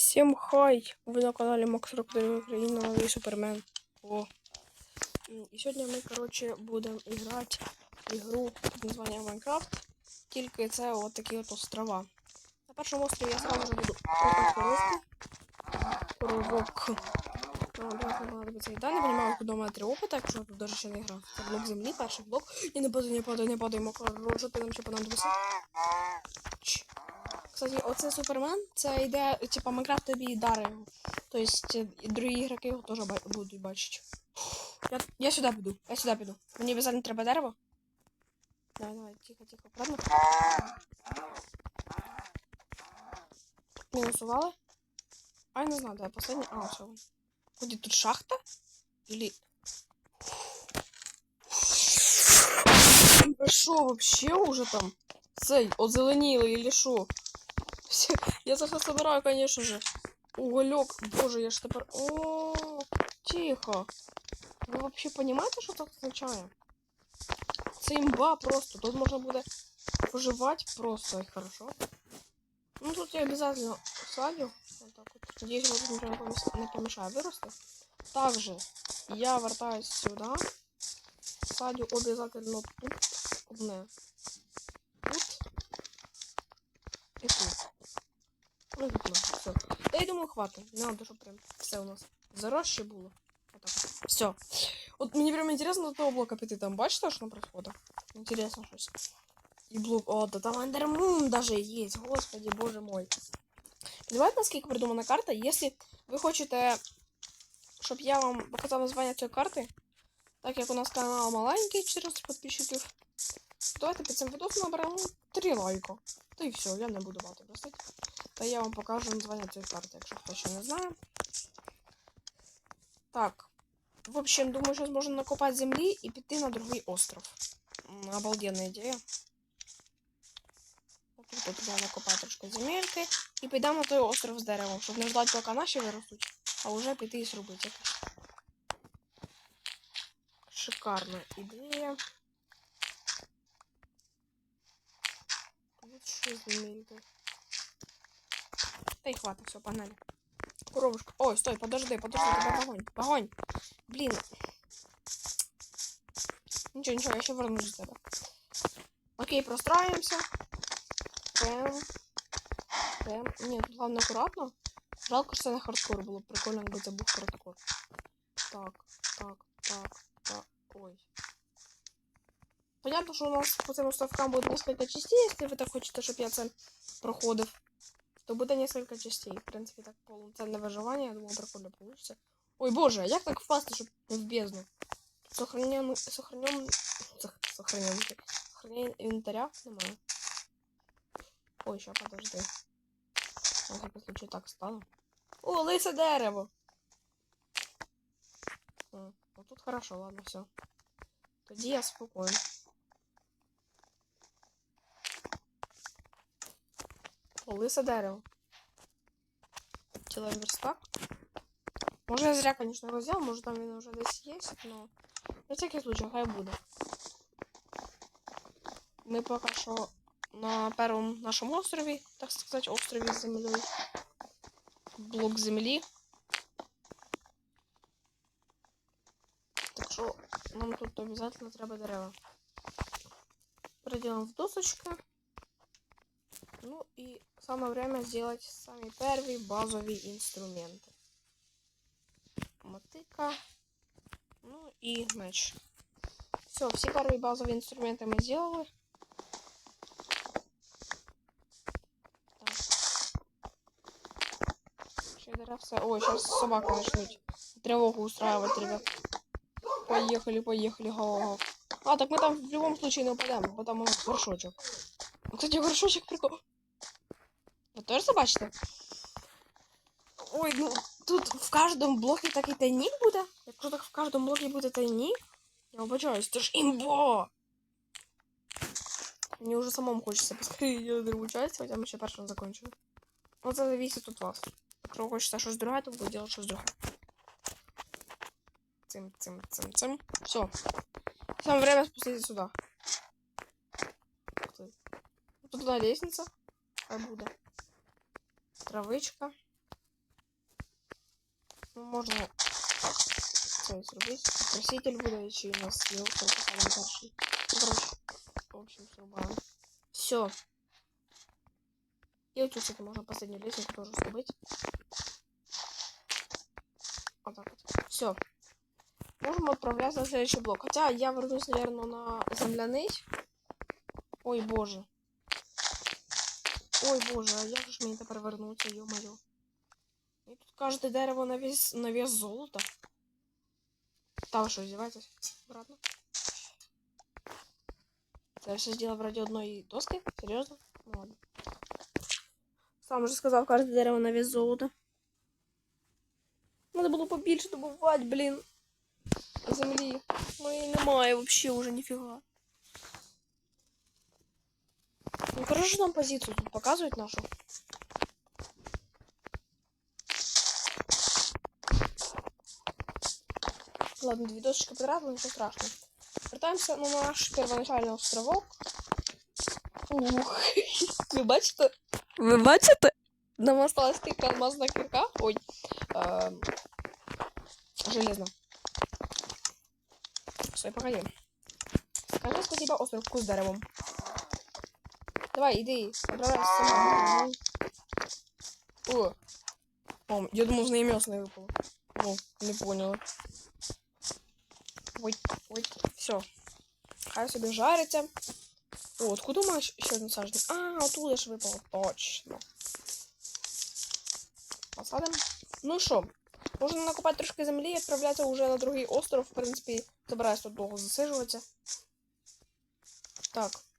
Всем хай! Вы на канале Макс Рокдер Украина, новый Супермен. О. І сьогодні ми, коротше, будемо грати ігру під названням Майнкрафт. Тільки це от такі от острова. На першому острові я сразу буду коровку. Коровок. Їда. Не понимаю, куди у мене три опита, якщо я тут даже ще не грав. Це блок землі, перший блок. І не падай, не падай, не падай, макро, що ти нам ще понадобиться. Кстати, оце Супермен, це йде, типа, Майнкрафт тобі дари. Тобто другі ігроки його теж будуть бачити. Я, я сюди піду, я сюди піду. Мені обов'язково треба дерево. Давай, давай, тихо, тихо, правильно? Мінусували? А, я не знаю, давай последний. А, все. Ході тут шахта? Или... Що, вообще уже там? Цей, озеленіли или що? Все, я зараз собираю, конечно же. Уголек. Боже, я ж тепер. О, тихо. Ви вообще понимаете, що це означає? Це імба просто. Тут можна буде поживати просто і хорошо. Ну тут я обязательно садю. Вот так вот. Надеюсь, вот тут ничего не помеш- не помешает вырасти. Также я вертаюсь сюда. Садю обязательно тут. Одне. Ну, і тут, все. Та я думаю, хватить. Не надо, щоб прям все у нас заросше було. Отак. Все. От мені прям інтересно до того блока піти. Там бачите, що там происходит? Интересно щось. І блок. О, да там Ендермун даже є. Господи, боже мой. Понимаете, наскільки придумана карта? Якщо ви хочете, щоб я вам показав названня цієї карти, так як у нас канал маленький, 14 підписчиків, давайте під цим відосом наберемо 3 лайка. Та і все, я не буду багато просити. Та я вам покажу названня цієї карти, якщо хто ще не знає. Так. В общем, думаю, сейчас можно накопать земли и піти на другой остров. М, Обалденная идея. Вот тут от я накопаю трошки земельки і підемо на той остров з деревом, щоб не ждати, поки наші виростуть, а вже піти і зробити якось. Шикарна ідея. Тут ще земельки. Та й хватить, все, погнали. Коровушка. Ой, стой, подожди, подожди, тебе погонь. Погонь. Блин. Ничего, ничего, я еще вернусь до тебя. Окей, простраиваемся. Пэм. Пэм. Нет, тут главное аккуратно. Жалко, что на хардкор было. Прикольно, бы это был хардкор. Так, так, так, так. Ой. Понятно, что у нас по цим островкам будет несколько частей, если вы так хотите, чтобы я це проходив. То буде несколько частей. В принципі, так полноценне виживання, я думаю, прикольно получится. Ой, боже, а як так впасти, щоб не в бездну? Сохранен... Сохранен... Сох- Сохранен... Сохранение инвентаря немає. Ой, ща, подожди. На всякий случай так стало. О, лисе дерево! М, Ну тут хорошо, ладно, все. Тоді я спокоен. Лисе дерево. Цілий верстак. Може я зря, конечно, його взяв, може там він уже десь є, но на всякий случай хай буде. Ми поки що на першому нашому острові, так сказати, острові з землею. Блок землі. Так що нам тут обов'язково треба дерева. Перейдемо в досочку. И самое время сделать самые первые базовые инструменты. Мотыка. Ну и меч. Все, все первые базовые инструменты мы сделали. Все. Ой, сейчас собака начнет тревогу устраивать, ребят. Поехали, поехали, го А, так мы там в любом случае не упадем, потому у нас горшочек. Кстати, горшочек прикол. Ви теж це бачите? Ой, ну тут в кожному блокі такий тайник буде. Якщо так в кожному блокі буде тайник, я вибачаюсь, це ж імбо! Мені вже самому хочеться поскорее я другу часть, хоча ми ще першим закончили. Ну це зависить від вас. Якщо ви хочете щось друге, то буде робити щось друге. Цим, цим, цим, цим. Все. Самое время спуститься сюда. Ух ты. Тут туда лестница. Хай буде. Травичка. Ну, можна це. Краситель буде, чи у нас. Ну, короче, в общем, срубаем. Все. И вот тут, можно последнюю лестницу тоже срубить. Вот так вот. Все. Можем отправляться на следующий блок. Хотя я вернусь, наверное, на земляный. Ой, боже. Ой, боже, а як же ж мені тепер вернуться, ё-моё. І тут кожне дерево на вес, на вес золота. Та ви що, здіваєтесь? Обратно. Це я все зробив ради одної доски? Серйозно? Ну ладно. Сам же сказав, кожне дерево на вес золота. Надо було побільше добувати, блін. Землі. Моєї немає вообще уже ніфіга. Ну хорошо, что нам позицию тут показывают нашу. Ладно, две досочки подряд, но ничего страшного. Вертаемся на наш первоначальный островок. Ух, ви бачите? Ви бачите? Нам осталась тільки алмазна кірка. Ой. Ем, железно. Все, погоди. Скажи спасибо островку с деревом. Давай, иди, сама. О. О, я думал, з неї м'ясо не поняла. Ой, ой, все. Хай собі жариться. О, откуда у мене ще один сажник? А, оттуда ж випало. Точно. Посадимо. Ну що, можна накопати трошки землі і відправлятися вже на другий остров. В принципі, собираюсь тут довго засижуватися. Так.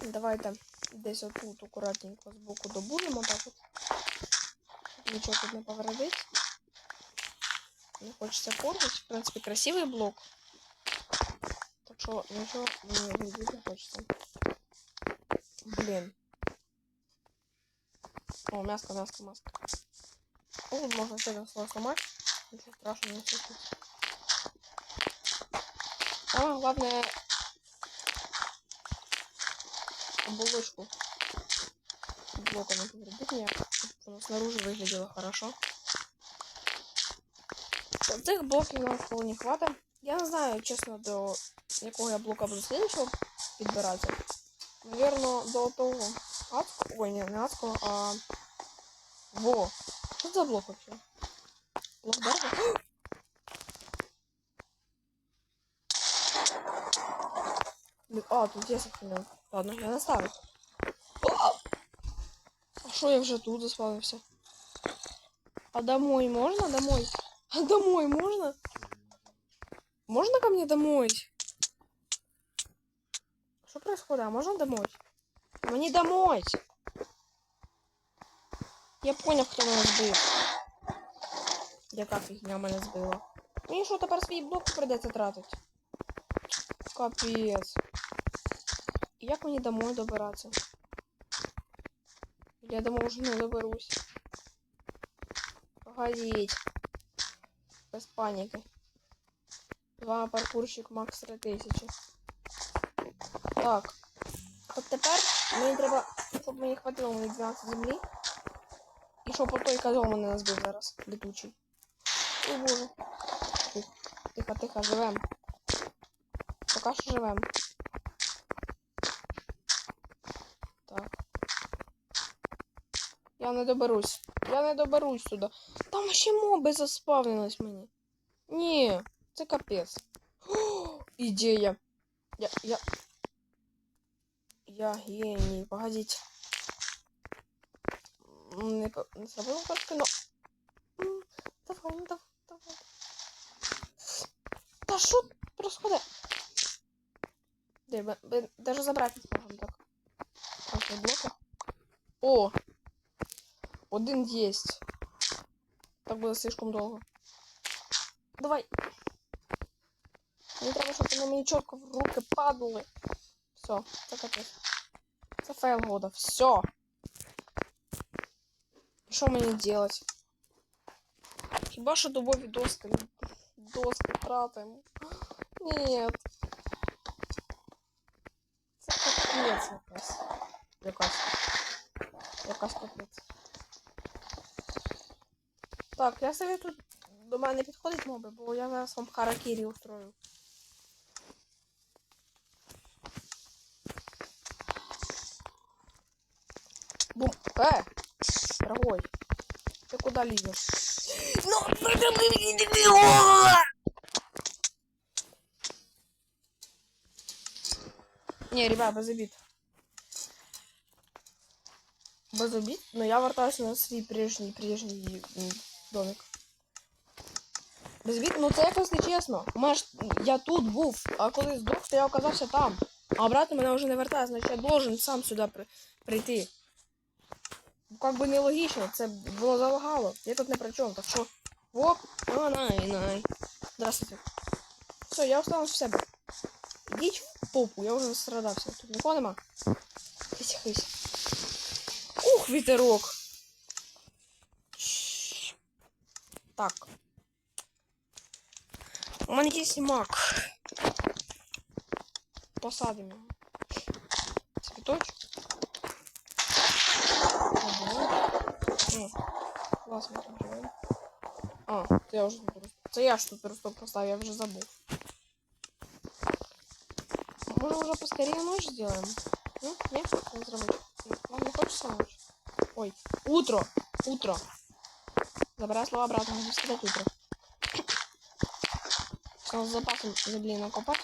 Давайте десь отут акуратненько з боку добудемо так от. Нічого тут не повредить. Не хочеться порвати. В принципі, красивий блок. Так що нічого мені робити не хочеться. Блін. О, мяско, мяско, маска. О, можно все это слово сломать. Ничего страшного не случится. Самое главное оболочку блока не повредить мне, чтобы оно снаружи выглядело хорошо. Цих блоків нам вполне хватить. Я не знаю, чесно, до якого я блока буду слідчого підбирати. Наверно, до того адського. Ой, ні, не адського, а. Во! Що за блок вообще? Блок дерева? А, тут є сохранен. Ладно, я наставлю. А що я вже тут заспавився? А домой можно? Домой? А домой можно? Можно ко мне домой? Что происходит? А можно домой? Мне домой! Я понял, хто мене збив. Яка фігня мене збила. Мені що тепер свій блок придеться тратити? Капець. Як мені домой добиратися? Я домой вже не доберусь. Погодіть. Без паніки. З вами паркурщик Макс 3000. Так. От тепер мені треба, щоб мені хватило мені 12 землі. І щоб по той козол мене не збив зараз, летучий. О боже. Тихо, тихо, живем. Поки що живем. Я не доберусь. Я не доберусь сюди. Там ще моби заспавнились мені. Ні, це капець. О, ідея. Я, я... Я геній. Погодіть. Не, по- не забыл трошки, но... М, Давай, ну давай, давай. Та що происходит? Де, ми, ми даже забрати не зможемо так. Просто блоки. О! Один есть. Так буде слишком довго. Давай. Мені треба, щоб вони мені чітко в руки падали. Все, це капець. Це фейл года. Все. Що мені делать? Хіба що дубові доски? Доски тратимо. Ні. Так, я собі тут до мене підходять моби, бо я зараз вам харакірі устрою. Бум. Э! Дорогой. Ты куда лезешь? Ну, Не, ребят, без обид. Без обид, но я вертаюся на свій прежній, прежній м, домик. Без обід, ну це якось не чесно. У я тут був, а коли здох, то я оказався там. А обратно мене вже не вертає, значить я должен сам сюди при, прийти. Как би нелогічно, це воно залагало. Я тут не при чому, так що. Оп, о, най, най. Здравствуйте. Все, я останусь в себе. Ідіть в попу, я вже страдався. Тут нікого нема. Хись, хись. Ух, вітерок. Так. У мене є мак. Посадимо. Цвіточок. Ага. Класно живе. А, це я вже тут. Це я ж тут просто поставив, я вже забув. Може уже поскорее ночь сделаем? Ну, нет, не зробити. Вам не хочется ночь? Ой, утро, утро. Забирай слово обратно, могу сказать утро. Что с запасом забили на копот,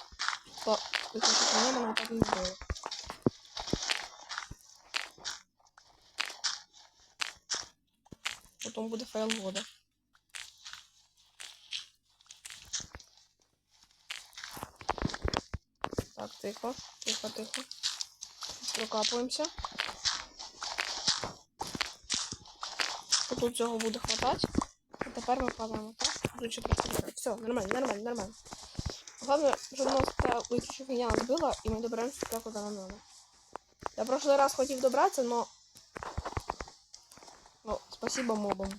то это не было, так не было. Потом буду файл вода. Так, тихо, тихо, тихо. Прокапываемся. Тут цього буде хватати. І тепер ми падаємо, так? Дуже просто. Все, нормально, нормально, нормально. Главное, чтобы нас та выключив меня отбило, и мы добираемся туда, куда нам надо. Я прошлый раз хотел добраться, но... Ну, спасибо мобам.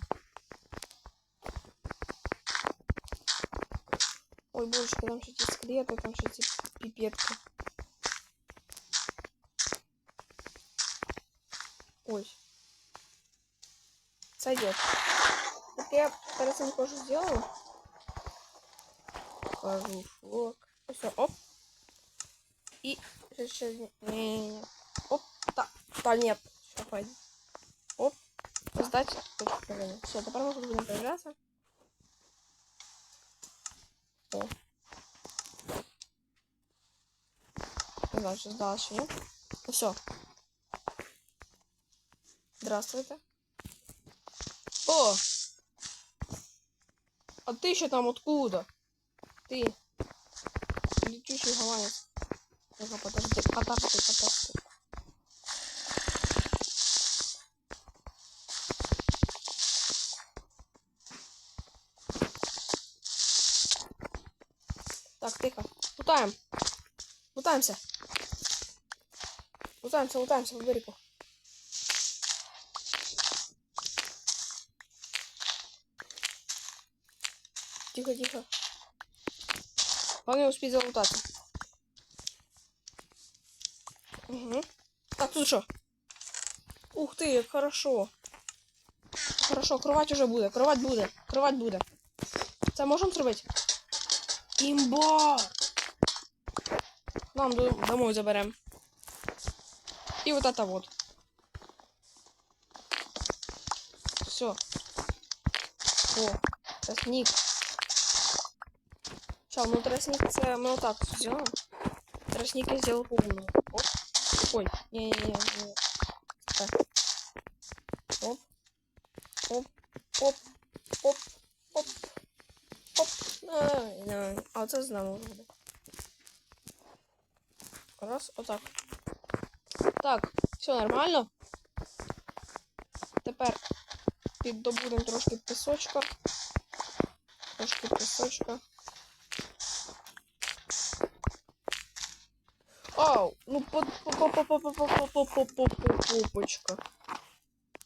Ой, божечки, там все эти скелеты, там все эти пипетки. Ой. Сойдет. Так я цим кожу сделаю. Покажу флок. Все, оп. И сейчас, не, не, не. Оп, да, да, нет. Все, пойдем. Оп. Создать. Все, теперь мы будем появляться. О. Не знаю, что сдалось, нет. Ну все. Здравствуйте. О! А ты еще там откуда? Ты. Летучий голландец. Ну-ка, подожди, подожди, подожди. Так, тихо. Лутаем. Лутаемся. Лутаемся, лутаемся в дырку. Тихо, тихо. Главное успеть залутаться. Угу. Так, тут что? Ух ты, хорошо. Хорошо, кровать уже буде, кровать буде, кровать буде. Це можемо зробити? Імба! Нам до- домой заберем. И вот это вот. Все. О, тростник Сейчас, ну тростник це ми отак зробимо. Тростник я сделал по-умному. Оп. Ой, не-не-не. Так. Оп. Оп. Оп. Оп. Оп. Оп. Ай, ай. А це знамо буде. Раз, отак. Так, все нормально. Тепер піддобудемо трошки пісочка. Трошки пісочка. Ау, ну по по по по по по по по по по по по попочка.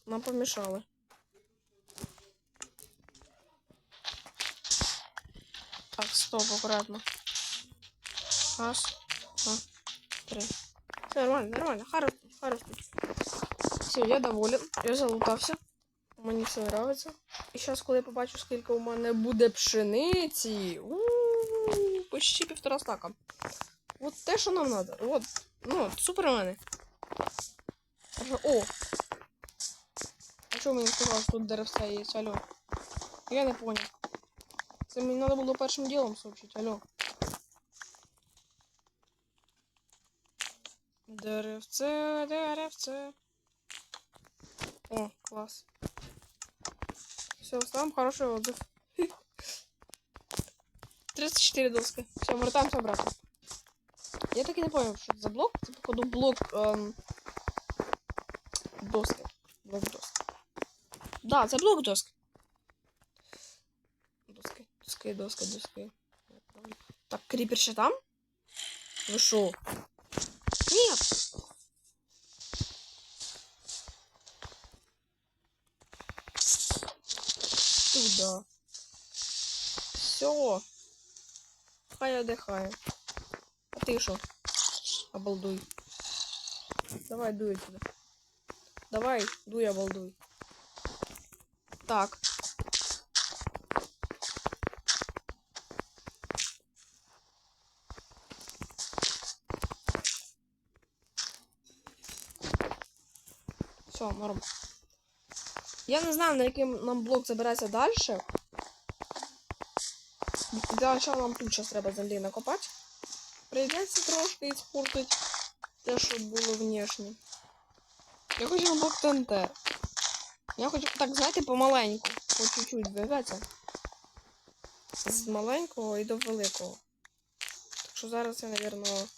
Нам помішали. Так, стоп, аккуратно. Раз, два, три. Все нормально, нормально. Хорошо, хорошо. Все, я доволен. Я залутався. Мені все нравиться. І зараз, коли я побачу, скільки у мене буде пшениці. У, -у, -у почти півтора стака. От те, що нам треба. От, ну, супер у мене. Ага, О! А чого мені сказали, що тут деревця є? Алло. Я не понял. Це мені треба було першим ділом сообщити, алло. Деревце, деревце. О, класс. Все, сам хороший отзыв. 34 доски. Все, вертаемся обратно. Я так и не понял, что это за блок. Это, походу, блок эм, доски. Блок доски. Да, это блок доски. Доски, доски, доски, доски. Так, крипер ще там? Вы шо? Нет! Туда. Все. Хай отдыхает. Ты шо? Обалдуй. Давай, дуй отсюда. Давай, дуй, обалдуй. Так. Все, норм. Я не знаю, на яким нам блок забирається далі. Для начала нам тут зараз треба землі накопати. Прийдеться трошки іспортити те, що було внешне. Я хочу на блок ТНТ. Я хочу, так, знаєте, помаленьку. По чуть-чуть двигатися. З маленького і до великого. Так що зараз я, напевно...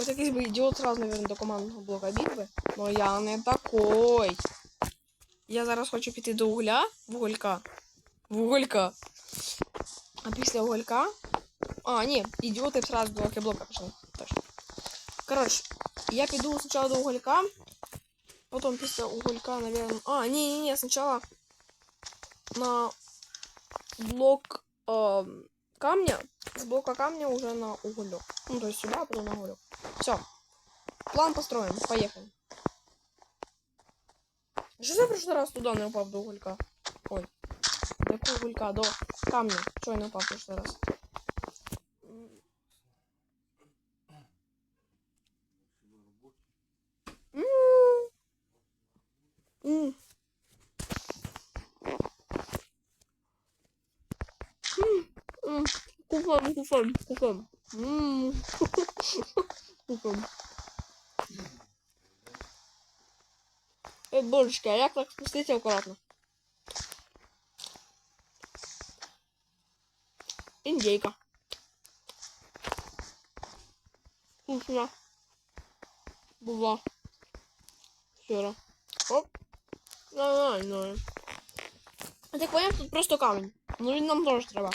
Ось якийсь би ідіот сразу, напевно, до командного блока біг. Но я не такой. Я зараз хочу піти до угля. Вуголька. Вуголька. А після уголька. А, ні, ідіоти сразу до блока пішли. Точно. Коротше, я піду спочатку до уголька. Потім після уголька, наверное. А, ні, ні, ні, спочатку на блок э, камня. С блока камня уже на уголек. Ну, то есть сюда, а потом на уголек. Все. План построен. Поехали. Что за прошлый раз туда не упав до уголька? Ой. До якого уголька? До камня. Чого я не упав в прошлый раз? Куфам, куфам, куфам. М. Куфам. Эй, божечки, а як так спуститься аккуратно? Индейка. Вкусно. Була. Сыра. Оп. Нормально. А так поняв, тут просто камінь. Ну він нам теж треба.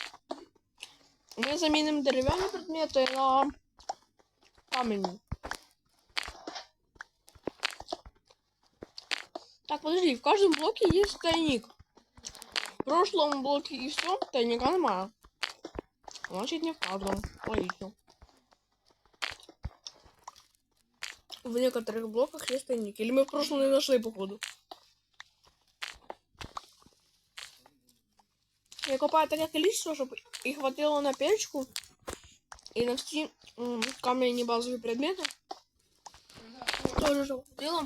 Ми замінимо дерев'яні предмети на камінні. Так, подожди, в каждом блоке есть тайник. В прошлом блоке и все, тайника нема. Значит, не в каждом. Логично. В некоторых блоках есть тайник. Или мы в прошлом не нашли, походу. Я копаю такое количество, чтобы и хватило на печку. И на все камни базовые предметы. Тоже, чтобы хватило.